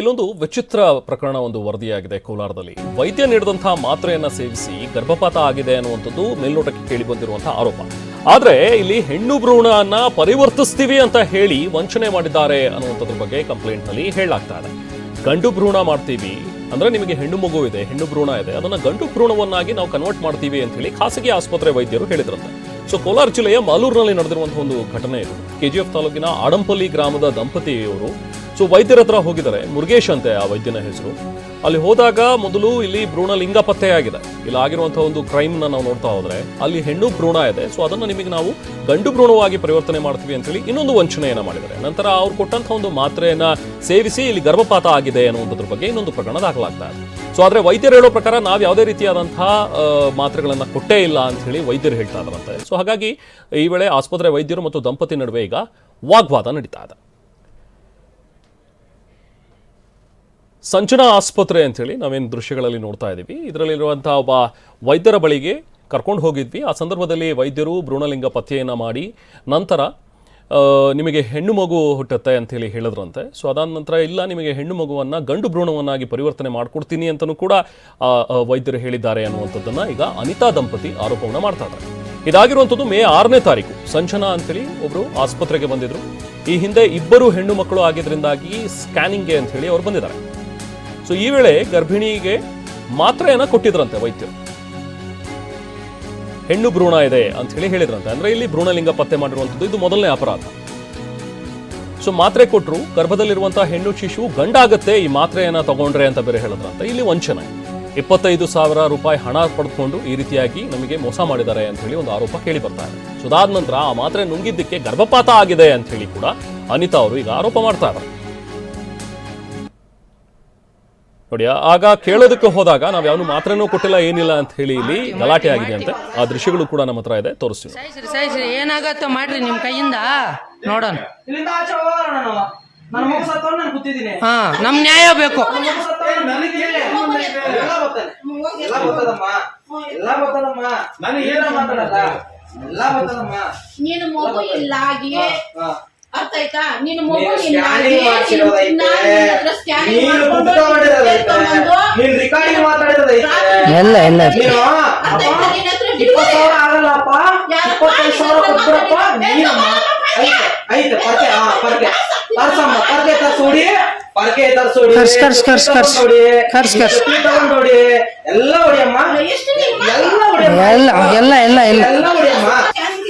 ಇಲ್ಲೊಂದು ವಿಚಿತ್ರ ಪ್ರಕರಣ ಒಂದು ವರದಿಯಾಗಿದೆ ಕೋಲಾರದಲ್ಲಿ. ವೈದ್ಯ ನೀಡಿದಂತಹ ಮಾತ್ರೆಯನ್ನ ಸೇವಿಸಿ ಗರ್ಭಪಾತ ಆಗಿದೆ ಅನ್ನುವಂಥದ್ದು ಮೇಲ್ನೋಟಕ್ಕೆ ಕೇಳಿ ಬಂದಿರುವಂತಹ ಆರೋಪ. ಆದ್ರೆ ಇಲ್ಲಿ ಹೆಣ್ಣು ಭ್ರೂಣನ ಪರಿವರ್ತಿಸ್ತೀವಿ ಅಂತ ಹೇಳಿ ವಂಚನೆ ಮಾಡಿದ್ದಾರೆ ಅನ್ನುವಂಥದ್ರ ಬಗ್ಗೆ ಕಂಪ್ಲೇಂಟ್ನಲ್ಲಿ ಹೇಳಲಾಗ್ತಾ ಇದೆ. ಗಂಡು ಭ್ರೂಣ ಮಾಡ್ತೀವಿ ಅಂದ್ರೆ ನಿಮಗೆ ಹೆಣ್ಣು ಮಗು ಇದೆ, ಹೆಣ್ಣು ಭ್ರೂಣ ಇದೆ, ಅದನ್ನ ಗಂಡು ಭ್ರೂಣವನ್ನಾಗಿ ನಾವು ಕನ್ವರ್ಟ್ ಮಾಡ್ತೀವಿ ಅಂತ ಹೇಳಿ ಖಾಸಗಿ ಆಸ್ಪತ್ರೆ ವೈದ್ಯರು ಹೇಳಿದ್ರಂತೆ. ಸೊ ಕೋಲಾರ ಜಿಲ್ಲೆಯ ಮಾಲೂರಿನಲ್ಲಿ ನಡೆದಿರುವಂತಹ ಒಂದು ಘಟನೆ ಇದು. ಕೆಜಿಎಫ್ ತಾಲೂಕಿನ ಆಡಂಪಲ್ಲಿ ಗ್ರಾಮದ ದಂಪತಿಯವರು ಸೊ ವೈದ್ಯರ ಹತ್ರ ಹೋಗಿದ್ದಾರೆ. ಮುರುಗೇಶ್ ಅಂತೆ ಆ ವೈದ್ಯನ ಹೆಸರು. ಅಲ್ಲಿ ಹೋದಾಗ ಮೊದಲು ಇಲ್ಲಿ ಭ್ರೂಣಲಿಂಗ ಪತ್ತೆಯಾಗಿದೆ. ಇಲ್ಲಿ ಆಗಿರುವಂತಹ ಒಂದು ಕ್ರೈಮ್ ನಾವು ನೋಡ್ತಾ ಹೋದ್ರೆ, ಅಲ್ಲಿ ಹೆಣ್ಣು ಭ್ರೂಣ ಇದೆ. ಸೊ ಅದನ್ನ ನಿಮಗೆ ನಾವು ಗಂಡು ಭ್ರೂಣವಾಗಿ ಪರಿವರ್ತನೆ ಮಾಡ್ತೀವಿ ಅಂತ ಹೇಳಿ ಇನ್ನೊಂದು ವಂಚನೆಯನ್ನ ಮಾಡಿದ್ದಾರೆ. ನಂತರ ಅವ್ರು ಕೊಟ್ಟಂತಹ ಒಂದು ಮಾತ್ರೆಯನ್ನ ಸೇವಿಸಿ ಇಲ್ಲಿ ಗರ್ಭಪಾತ ಆಗಿದೆ ಅನ್ನುವಂಥದ್ರ ಬಗ್ಗೆ ಇನ್ನೊಂದು ಪ್ರಕರಣ ದಾಖಲಾಗ್ತಾ ಇದೆ. ಸೊ ಆದ್ರೆ ವೈದ್ಯರು ಹೇಳೋ ಪ್ರಕಾರ ನಾವು ಯಾವುದೇ ರೀತಿಯಾದಂತಹ ಮಾತ್ರೆಗಳನ್ನು ಮಾತ್ರೆಗಳನ್ನ ಕೊಟ್ಟೇ ಇಲ್ಲ ಅಂತ ಹೇಳಿ ವೈದ್ಯರು ಹೇಳ್ತಾ ಇದ್ದಾರಂತೆ ಸೊ ಹಾಗಾಗಿ ಈ ವೇಳೆ ಆಸ್ಪತ್ರೆ ವೈದ್ಯರು ಮತ್ತು ದಂಪತಿ ನಡುವೆ ಈಗ ವಾಗ್ವಾದ ನಡೀತಾ ಇದೆ. ಸಂಚನಾ ಆಸ್ಪತ್ರೆ ಅಂತೇಳಿ ನಾವೇನು ದೃಶ್ಯಗಳಲ್ಲಿ ನೋಡ್ತಾ ಇದ್ದೀವಿ ಇದರಲ್ಲಿರುವಂಥ ಒಬ್ಬ ವೈದ್ಯರ ಬಳಿಗೆ ಕರ್ಕೊಂಡು ಹೋಗಿದ್ವಿ. ಆ ಸಂದರ್ಭದಲ್ಲಿ ವೈದ್ಯರು ಭ್ರೂಣಲಿಂಗ ಪತ್ತೆಯನ್ನು ಮಾಡಿ ನಂತರ ನಿಮಗೆ ಹೆಣ್ಣು ಮಗು ಹುಟ್ಟುತ್ತೆ ಅಂಥೇಳಿ ಹೇಳಿದ್ರಂತೆ. ಸೊ ಅದಾದ ನಂತರ, ಇಲ್ಲ, ನಿಮಗೆ ಹೆಣ್ಣು ಮಗುವನ್ನು ಗಂಡು ಭ್ರೂಣವನ್ನಾಗಿ ಪರಿವರ್ತನೆ ಮಾಡಿಕೊಡ್ತೀನಿ ಅಂತಲೂ ಕೂಡ ವೈದ್ಯರು ಹೇಳಿದ್ದಾರೆ ಅನ್ನುವಂಥದ್ದನ್ನು ಈಗ ಅನಿತಾ ದಂಪತಿ ಆರೋಪವನ್ನು ಮಾಡ್ತಾ ಇದ್ದಾರೆ. ಇದಾಗಿರುವಂಥದ್ದು ಮೇ ಆರನೇ ತಾರೀಕು. ಸಂಚನಾ ಅಂತೇಳಿ ಒಬ್ಬರು ಆಸ್ಪತ್ರೆಗೆ ಬಂದಿದ್ರು. ಈ ಹಿಂದೆ ಇಬ್ಬರು ಹೆಣ್ಣು ಮಕ್ಕಳು ಆಗಿದ್ದರಿಂದಾಗಿ ಸ್ಕ್ಯಾನಿಂಗ್ಗೆ ಅಂಥೇಳಿ ಅವ್ರು ಬಂದಿದ್ದಾರೆ. ಸೊ ಈ ವೇಳೆ ಗರ್ಭಿಣಿಗೆ ಮಾತ್ರೆಯನ್ನ ಕೊಟ್ಟಿದ್ರಂತೆ ವೈದ್ಯರು. ಹೆಣ್ಣು ಭ್ರೂಣ ಇದೆ ಅಂತ ಹೇಳಿ ಹೇಳಿದ್ರಂತೆ. ಅಂದ್ರೆ ಇಲ್ಲಿ ಭ್ರೂಣಲಿಂಗ ಪತ್ತೆ ಮಾಡಿರುವಂಥದ್ದು ಇದು ಮೊದಲನೇ ಅಪರಾಧ. ಸೊ ಮಾತ್ರೆ ಕೊಟ್ಟರು ಗರ್ಭದಲ್ಲಿರುವಂತಹ ಹೆಣ್ಣು ಶಿಶು ಗಂಡಾಗತ್ತೆ, ಈ ಮಾತ್ರೆಯನ್ನ ತಗೊಂಡ್ರೆ ಅಂತ ಬೇರೆ ಹೇಳಿದ್ರಂತೆ. ಇಲ್ಲಿ ವಂಚನೆ. ಇಪ್ಪತ್ತೈದು ಸಾವಿರ ರೂಪಾಯಿ ಹಣ ಪಡೆದುಕೊಂಡು ಈ ರೀತಿಯಾಗಿ ನಮಗೆ ಮೋಸ ಮಾಡಿದ್ದಾರೆ ಅಂತ ಹೇಳಿ ಒಂದು ಆರೋಪ ಕೇಳಿ ಬರ್ತಾರೆ ಸೊ ಅದಾದ ನಂತರ ಆ ಮಾತ್ರೆ ನುಂಗಿದ್ದಕ್ಕೆ ಗರ್ಭಪಾತ ಆಗಿದೆ ಅಂತ ಹೇಳಿ ಕೂಡ ಅನಿತಾ ಅವರು ಈಗ ಆರೋಪ ಮಾಡ್ತಾ ಇದ್ದಾರೆ. ನೋಡಿ ಆಗ ಕೇಳೋದಕ್ಕೆ ಹೋದಾಗ ನಾವು ಯಾವನು ಮಾತ್ರೆನೂ ಕೊಟ್ಟಿಲ್ಲ ಏನಿಲ್ಲ ಅಂತ ಹೇಳಿ ಇಲ್ಲಿ ಗಲಾಟೆ ಆಗಿದೆ ಅಂತ. ಆ ದೃಶ್ಯಗಳು ಕೂಡ ನಮ್ಮ ಹತ್ರ ಇದೆ ತೋರಿಸ್ತೀವಿ ಸಾಯಿಸ್ರಿ ಸಾಯಿಸ್ರಿ ಏನಾಗತ್ತೋ ಮಾಡ್ರಿ ನಿಮ್ ಕೈಯಿಂದ. ನೋಡೋಣ. ಇಲ್ಲಿಂದ ಆಚೆ ಹೋಗೋಣ ನಾನು. ನನ್ನ ಮಗು ಸತ್ತವನು ನಾನು ಕೂತಿದ್ದೀನಿ. ಹಾ ನಮ್ ನ್ಯಾಯ ಬೇಕು. ನನ್ನ ಮಗು ಸತ್ತವನು ನನಗೆ ಎಲ್ಲ ಗೊತ್ತಾನೆ ಎಲ್ಲ ಗೊತ್ತದಮ್ಮ ಎಲ್ಲ ಗೊತ್ತದಮ್ಮ ನನಗೆ ಏನೋ ಮಾತಾಡಲ್ಲ ಎಲ್ಲ ಗೊತ್ತದಮ್ಮ ನೀನು ಮಗು ಇಲ್ಲಾಗಿ ಹಾ. ಅರ್ಥ ಆಯ್ತಾ? ನೀನು ಮಗು ನೀನು ಇಲ್ಲ ಸ್ಕ್ಯಾನಿಂಗ್ ಮಾಡ್ಸಿರೋದೈತೆ ಸ್ಕ್ಯಾನಿಂಗ್ ನೀನು ಮಾಡ್ಕೊಂಡು ನೀನು ರಿಕಾರ್ಡಿಂಗ್ ಮಾತಾಡಿರೋದೈತೆ ಎಲ್ಲ ಎಲ್ಲ ನೀನು ಅರ್ಥ ಅಪ್ಪ, ಆಯ್ತಾ? ನಿನ್ನ ಹತ್ರ ಇಪ್ಪತ್ತು ಸಾವಿರ ಆಗಲ್ಲಪ್ಪ ಯಾರಪ್ಪ? ಇಪ್ಪತ್ತೈದು ಸಾವಿರ ನಿನ್ನ ಹತ್ರ ಕೊಟ್ಬಿಡಪ್ಪ ಮಾತಾಡಿ. ನೀನಮ್ಮ ಐತೆ ಐತೆ ಪರ್ಕೆ ಹಾ ಪರ್ಕೆ ತರ್ಸಮ್ಮ ಪರ್ಕೆ ತರ್ಸೋಡಿ ಪರ್ಕೆ ತರ್ಸೋಡಿ ಕರ್ಸ್, ಕರ್ಸ್, ಕರ್ಸ್, ಕರ್ಸ್. ನೋಡಿ ಕರ್ಸ್, ಕರ್ಸ್. ತಗೊಂಡ್ ನೋಡಿ ಎಲ್ಲ ಹೊಡಿಯಮ್ಮ ಎಷ್ಟು ನೀನು ಎಲ್ಲ ಹೊಡಿಯಮ್ಮ ಎಲ್ಲ ಎಲ್ಲ ಎಲ್ಲ ಎಲ್ಲ ಎಲ್ಲ ಹೊಡಿಯಮ್ಮ ಸ್ಕ್ಯಾನಿಂಗ್